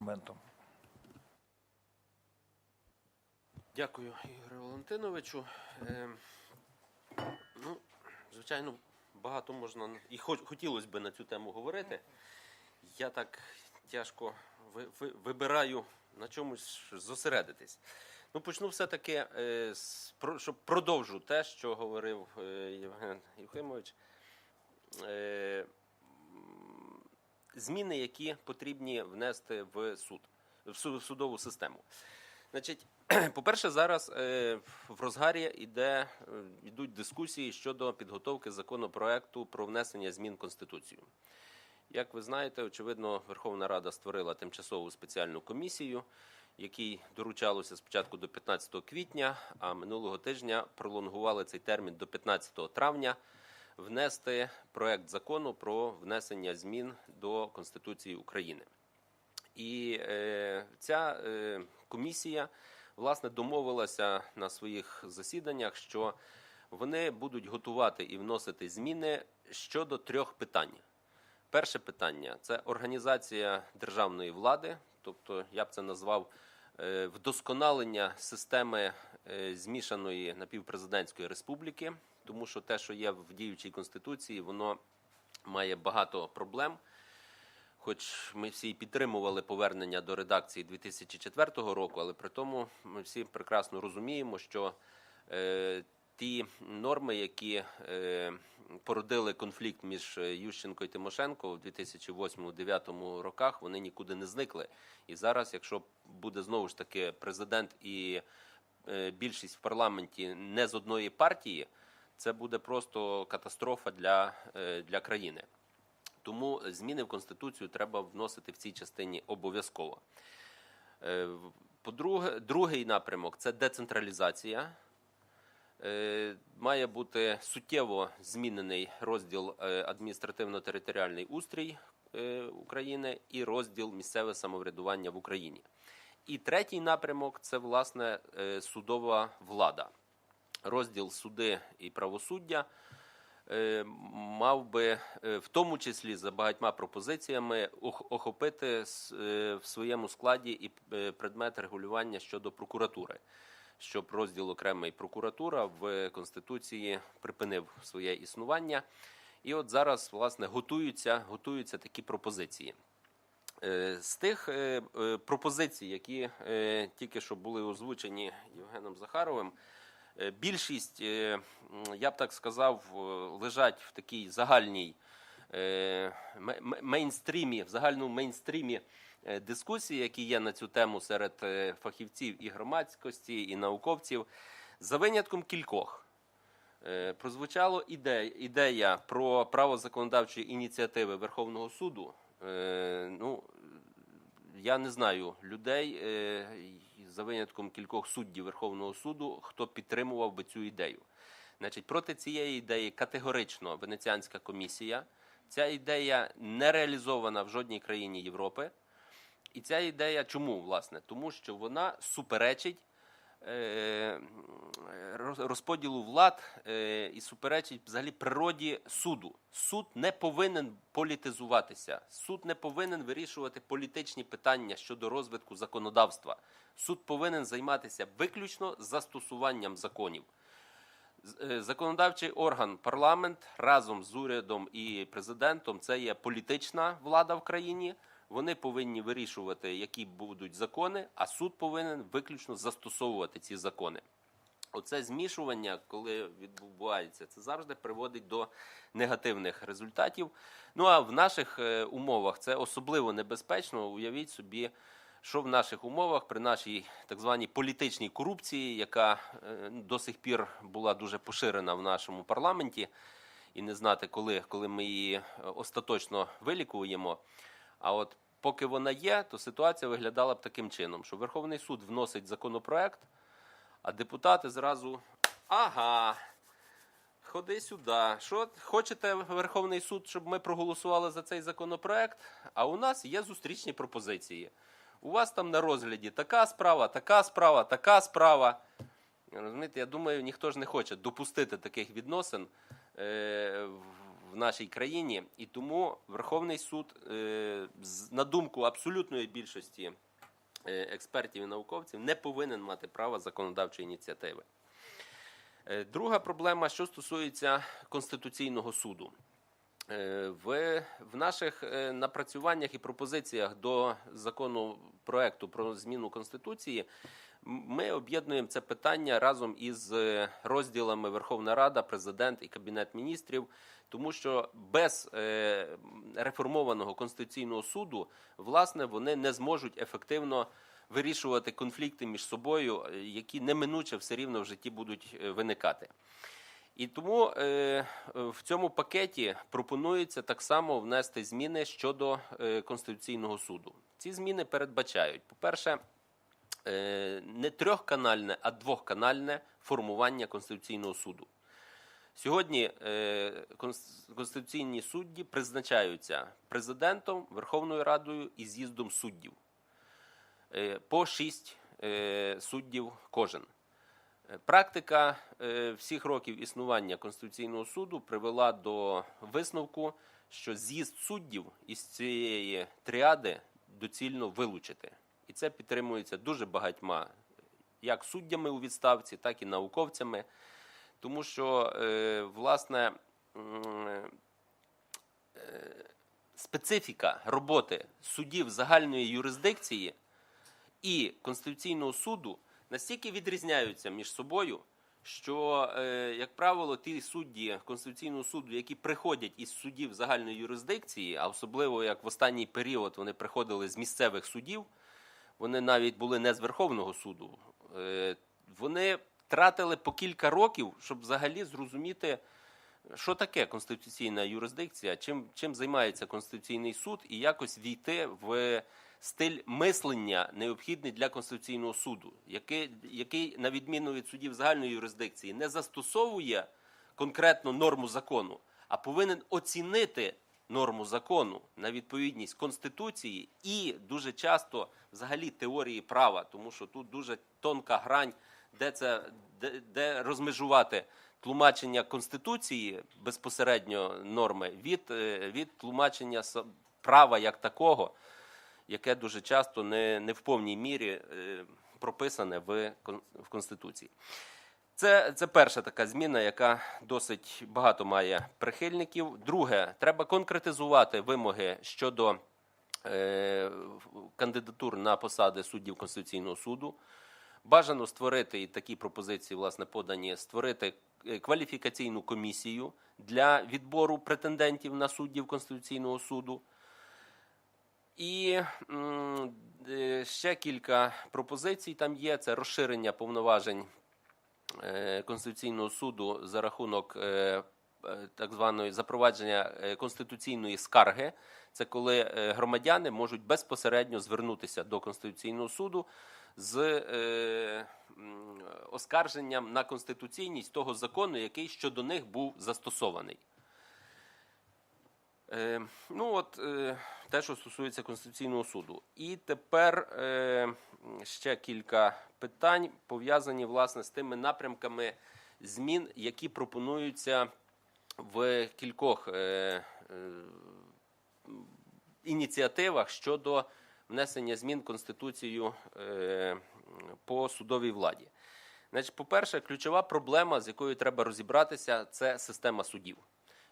моментом. Дякую, Ігорю Валентиновичу. Е, ну, звичайно, багато можна і хоч, хотілося б на цю тему говорити. Я так тяжко ви, ви, вибираю на чомусь зосередитись. Ну, почну все-таки, е, про, щоб продовжу те, що говорив е, Євген Євхимович. Е, зміни, які потрібні внести в суд, в су- судову систему. Значить, по-перше, зараз е, в розгарі іде, е, йдуть дискусії щодо підготовки законопроекту про внесення змін в Конституцію. Як ви знаєте, очевидно, Верховна Рада створила тимчасову спеціальну комісію, якій доручалося спочатку до 15 квітня, а минулого тижня пролонгували цей термін до 15 травня внести проект закону про внесення змін до Конституції України. І е, ця е, комісія власне домовилася на своїх засіданнях, що вони будуть готувати і вносити зміни щодо трьох питань. Перше питання це організація державної влади, тобто я б це назвав е, вдосконалення системи е, змішаної напівпрезидентської республіки, тому що те, що є в діючій конституції, воно має багато проблем. Хоч ми всі підтримували повернення до редакції 2004 року, але при тому ми всі прекрасно розуміємо, що е, ті норми, які е, породили конфлікт між Ющенко і Тимошенко в 2008-2009 роках, вони нікуди не зникли. І зараз, якщо буде знову ж таки президент і е, більшість в парламенті не з одної партії, це буде просто катастрофа для, е, для країни. Тому зміни в Конституцію треба вносити в цій частині обов'язково. Е, По-друге, другий напрямок це децентралізація. Е, Має бути суттєво змінений розділ адміністративно-територіальний устрій України і розділ місцеве самоврядування в Україні. І третій напрямок це власне судова влада. Розділ суди і правосуддя е, мав би е, в тому числі за багатьма пропозиціями охопити е, в своєму складі і предмет регулювання щодо прокуратури, щоб розділ окремий прокуратура в Конституції припинив своє існування. І от зараз власне готуються, готуються такі пропозиції. З тих пропозицій, які тільки що були озвучені Євгеном Захаровим, більшість, е, я б так сказав, е, лежать в такій загальній е, ме- ме- мейнстрімі, в загальному мейнстрімі е, дискусії, які є на цю тему серед е, фахівців і громадськості, і науковців, за винятком кількох. Е, Прозвучало ідея, ідея про право законодавчої ініціативи Верховного суду. Е, Ну, я не знаю людей е, за винятком кількох суддів Верховного суду, хто підтримував би цю ідею. Значить, проти цієї ідеї категорично Венеціанська комісія. Ця ідея не реалізована в жодній країні Європи. І ця ідея чому, власне? Тому що вона суперечить розподілу влад е, і суперечить взагалі природі суду. Суд не повинен політизуватися. Суд не повинен вирішувати політичні питання щодо розвитку законодавства. Суд повинен займатися виключно застосуванням законів. Е, Законодавчий орган парламент разом з урядом і президентом це є політична влада в країні. Вони повинні вирішувати, які будуть закони, а суд повинен виключно застосовувати ці закони. Оце змішування, коли відбувається, це завжди приводить до негативних результатів. Ну а в наших е, умовах це особливо небезпечно. Уявіть собі, що в наших умовах при нашій так званій політичній корупції, яка е, до сих пір була дуже поширена в нашому парламенті, і не знати, коли, коли ми її е, остаточно вилікуємо. А от поки вона є, то ситуація виглядала б таким чином, що Верховний суд вносить законопроект, а депутати зразу ага. Ходи сюди. Що хочете Верховний суд, щоб ми проголосували за цей законопроект? А у нас є зустрічні пропозиції. У вас там на розгляді така справа, така справа, така справа. Розумієте, я думаю, ніхто ж не хоче допустити таких відносин е, в- нашій країні, і тому Верховний суд, е, на думку абсолютної більшості е, експертів і науковців, не повинен мати права законодавчої ініціативи. Е, Друга проблема, що стосується Конституційного суду. В, в наших напрацюваннях і пропозиціях до закону проекту про зміну Конституції ми об'єднуємо це питання разом із е, розділами Верховна Рада, Президент і Кабінет міністрів, тому що без е, реформованого Конституційного суду власне вони не зможуть ефективно вирішувати конфлікти між собою, е, які неминуче все рівно в житті будуть виникати. І тому в цьому пакеті пропонується так само внести зміни щодо Конституційного суду. Ці зміни передбачають, по-перше, е, не трьохканальне, а двохканальне формування Конституційного суду. Сьогодні е, конституційні судді призначаються президентом, Верховною Радою і з'їздом суддів. Е, по шість е, суддів кожен. Е, Практика е, всіх років існування Конституційного суду привела до висновку, що з'їзд суддів із цієї тріади доцільно вилучити. І це підтримується дуже багатьма як суддями у відставці, так і науковцями. Тому що, е, власне, е, специфіка роботи суддів загальної юрисдикції і Конституційного суду настільки відрізняються між собою, що, е, як правило, ті судді Конституційного суду, які приходять із судів загальної юрисдикції, а особливо як в останній період вони приходили з місцевих судів, вони навіть були не з Верховного суду, е, вони тратили по кілька років, щоб взагалі зрозуміти, що таке конституційна юрисдикція, чим, чим займається Конституційний суд, і якось війти в стиль мислення, необхідний для Конституційного суду, який, який, на відміну від судів загальної юрисдикції, не застосовує конкретну норму закону, а повинен оцінити норму закону на відповідність Конституції і дуже часто взагалі теорії права, тому що тут дуже тонка грань, де це де, де розмежувати тлумачення Конституції безпосередньо норми від, е, від тлумачення права як такого, яке дуже часто не, не в повній мірі е, прописане в, в Конституції. Це, це перша така зміна, яка досить багато має прихильників. Друге, треба конкретизувати вимоги щодо е, кандидатур на посади суддів Конституційного суду. Бажано створити і такі пропозиції, власне, подані, створити е, кваліфікаційну комісію для відбору претендентів на суддів Конституційного суду. І е, ще кілька пропозицій там є: це розширення повноважень Конституційного суду за рахунок е, е, так званої запровадження е, конституційної скарги. Це коли е, громадяни можуть безпосередньо звернутися до Конституційного суду з е, оскарженням на конституційність того закону, який щодо них був застосований. Е, ну от е, те, що стосується Конституційного суду. І тепер е, ще кілька питань пов'язані власне з тими напрямками змін, які пропонуються в кількох ініціативах щодо внесення змін Конституцію по судовій владі. Значить, по-перше, ключова проблема, з якою треба розібратися, це система судів.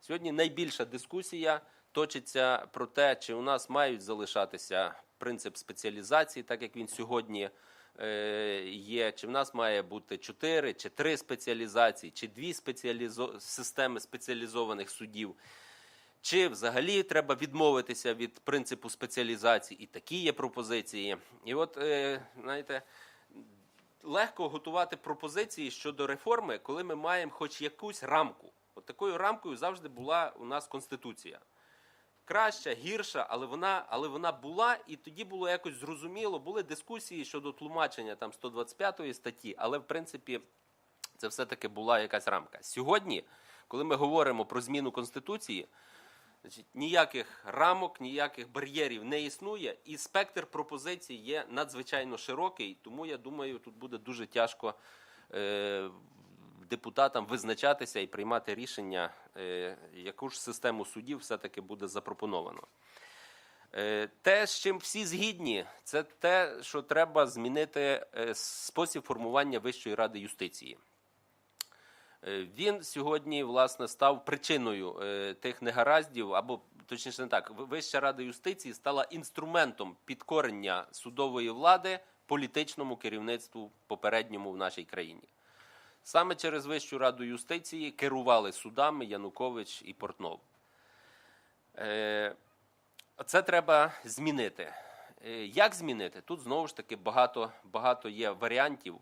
Сьогодні найбільша дискусія точиться про те, чи у нас мають залишатися принцип спеціалізації, так як він сьогодні е, є, чи в нас має бути чотири чи три спеціалізації, чи дві спеціалізо... системи спеціалізованих судів. Чи взагалі треба відмовитися від принципу спеціалізації? І такі є пропозиції. І от, е, знаєте, легко готувати пропозиції щодо реформи, коли ми маємо хоч якусь рамку. От такою рамкою завжди була у нас Конституція. Краща, гірша, але вона, але вона була, і тоді було якось зрозуміло, були дискусії щодо тлумачення там 125 статті, але в принципі це все-таки була якась рамка. Сьогодні, коли ми говоримо про зміну Конституції, Значить, ніяких рамок, ніяких бар'єрів не існує, і спектр пропозицій є надзвичайно широкий. Тому я думаю, тут буде дуже тяжко е, депутатам визначатися і приймати рішення, е, яку ж систему судів все-таки буде запропоновано. Е, Те, з чим всі згідні, це те, що треба змінити е, спосіб формування Вищої ради юстиції. Він сьогодні власне став причиною тих негараздів, або точніше не так, Вища рада юстиції стала інструментом підкорення судової влади політичному керівництву попередньому в нашій країні. Саме через Вищу раду юстиції керували судами Янукович і Портнов. Е, Це треба змінити. Е, Як змінити? Тут знову ж таки багато, багато є варіантів.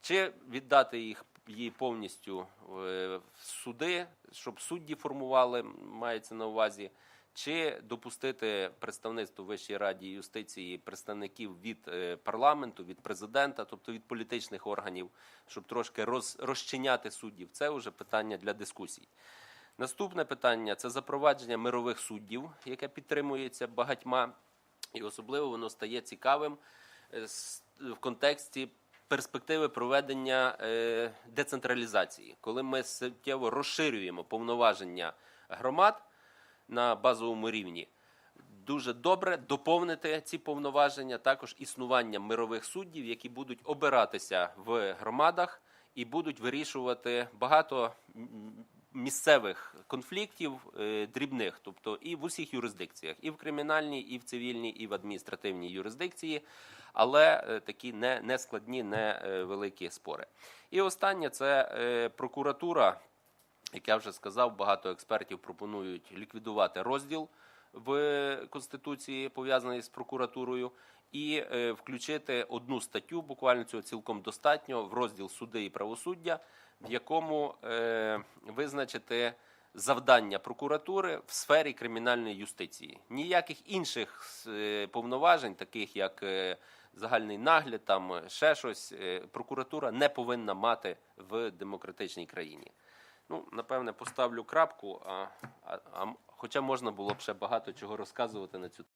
Чи віддати їх її повністю е, в суди, щоб судді формували, мається на увазі, чи допустити представництво Вищій раді юстиції представників від е, парламенту, від президента, тобто від політичних органів, щоб трошки роз, розчиняти суддів. Це вже питання для дискусій. Наступне питання це запровадження мирових суддів, яке підтримується багатьма, і особливо воно стає цікавим е, в контексті перспективи проведення е, децентралізації, коли ми суттєво розширюємо повноваження громад на базовому рівні. Дуже добре доповнити ці повноваження також існуванням мирових суддів, які будуть обиратися в громадах і будуть вирішувати багато місцевих конфліктів е, дрібних, тобто і в усіх юрисдикціях, і в кримінальній, і в цивільній, і в адміністративній юрисдикції, але е, такі не, не складні, не е, великі спори. І останнє це прокуратура. Як я вже сказав, багато експертів пропонують ліквідувати розділ в Конституції, пов'язаний з прокуратурою, і е, включити одну статтю, буквально цього цілком достатньо, в розділ суди і правосуддя, в якому е, визначити завдання прокуратури в сфері кримінальної юстиції. Ніяких інших е, повноважень, таких як загальний нагляд, там ще щось, прокуратура не повинна мати в демократичній країні. Ну, напевне, поставлю крапку, а, а, а хоча можна було б ще багато чого розказувати на цю